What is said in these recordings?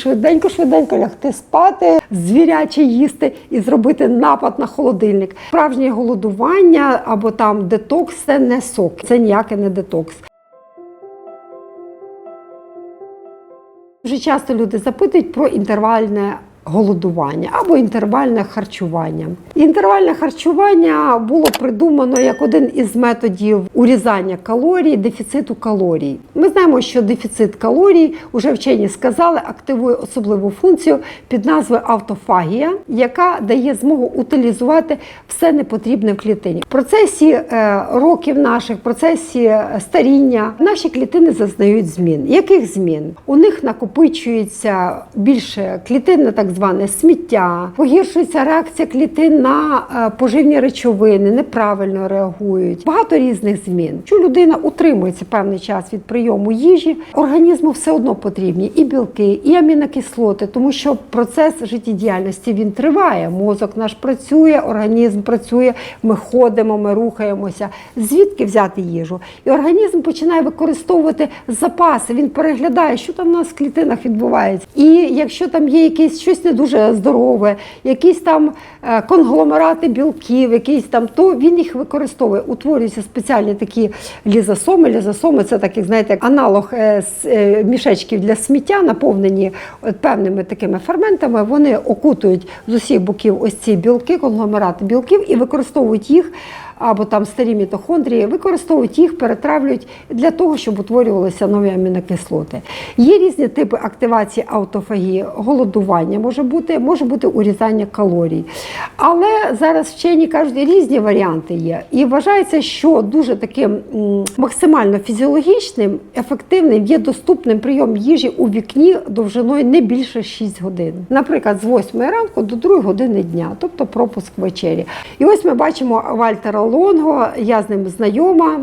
Швиденько, швиденько лягти спати, звіряче їсти і зробити напад на холодильник. Справжнє голодування або там детокс це не сок, це ніяке не детокс. Дуже часто люди запитують про інтервальне голодування або інтервальне харчування. Інтервальне харчування було придумано як один із методів урізання калорій, дефіциту калорій. Ми знаємо, що дефіцит калорій, уже вчені сказали, активує особливу функцію під назвою автофагія, яка дає змогу утилізувати все непотрібне в клітині. В процесі е, років наших, в процесі е, старіння, наші клітини зазнають змін. Яких змін? У них накопичується більше клітин на зване сміття, погіршується реакція клітин на е, поживні речовини, неправильно реагують. Багато різних змін. Якщо людина утримується певний час від прийому їжі, організму все одно потрібні і білки, і амінокислоти, тому що процес життєдіяльності він триває. Мозок наш працює, організм працює, ми ходимо, ми рухаємося. Звідки взяти їжу? І організм починає використовувати запаси. Він переглядає, що там у нас в клітинах відбувається. І якщо там є якесь щось не дуже здорове, якісь там е, конгломерати білків, якісь там, то він їх використовує. Утворюються спеціальні такі лізосоми. Лізосоми це так, як знаєте, аналог е, е, мішечків для сміття, наповнені певними такими ферментами. Вони окутують з усіх боків ось ці білки, конгломерати білків і використовують їх. Або там старі мітохондрії використовують їх, перетравлюють для того, щоб утворювалися нові амінокислоти. Є різні типи активації аутофагії, голодування може бути, може бути урізання калорій. Але зараз вчені кажуть, різні варіанти є. І вважається, що дуже таким максимально фізіологічним, ефективним є доступним прийом їжі у вікні довжиною не більше 6 годин. Наприклад, з 8 ранку до 2 години дня, тобто пропуск вечері. І ось ми бачимо Вальтера Лонго, я з ним знайома,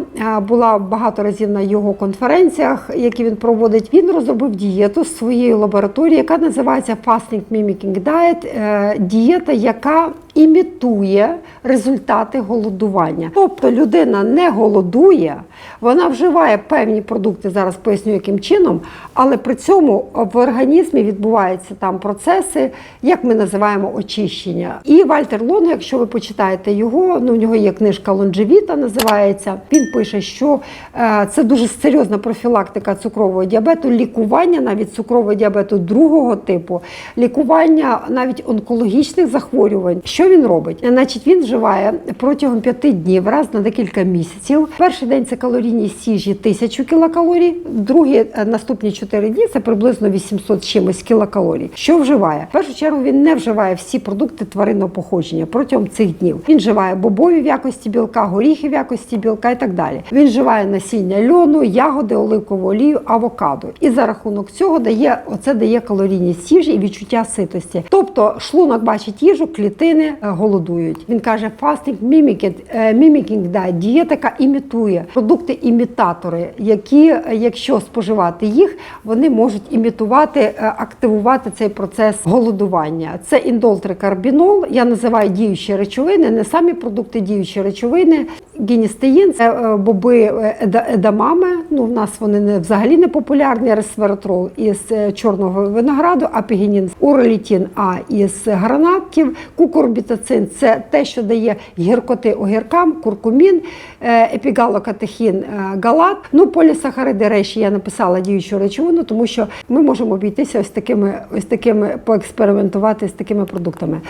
була багато разів на його конференціях, які він проводить. Він розробив дієту з своєї лабораторії, яка називається Fasting Mimicking Diet, е, дієта, яка імітує результати голодування. Тобто людина не голодує, вона вживає певні продукти, зараз поясню, яким чином, але при цьому в організмі відбуваються там процеси, як ми називаємо очищення. І Вальтер Лонго, якщо ви почитаєте його, ну у нього є книжка Лонжевіта, називається. Він пише, що е, це дуже серйозна профілактика цукрового діабету, лікування навіть цукрового діабету другого типу, лікування навіть онкологічних захворювань. Що він робить? Значить, він вживає протягом п'яти днів, раз на декілька місяців. Перший день це калорійність їжі 1000 кілокалорій, другі е, наступні 4 дні це приблизно 800 чимось кілокалорій. Що вживає? В першу чергу він не вживає всі продукти тваринного походження протягом цих днів. Він вживає бобові в якості білка, горіхи в якості білка і так далі. Він вживає насіння льону, ягоди, оливкову олію, авокадо. І за рахунок цього дає оце дає калорійність їжі і відчуття ситості. Тобто шлунок бачить їжу, клітини голодують. Він каже, mimicking, е, diet, дієта, яка імітує продукти-імітатори, які, е, якщо споживати їх, вони можуть імітувати, е, активувати цей процес голодування. Це індолтрикарбінол, я називаю діючі речовини, не самі продукти діючі речовини. Гіністеїн це е, боби е, едамами. Ну, в нас вони не взагалі не популярні. Ресвератрол із е, чорного винограду, апігенін, уролітін А із гранатків, кукурбітацин це те, що дає гіркоти огіркам, куркумін, епігалокатехін, галат. Ну, полісахариди речі я написала діючу речовину, тому що ми можемо обійтися ось такими, ось такими поекспериментувати з такими продуктами.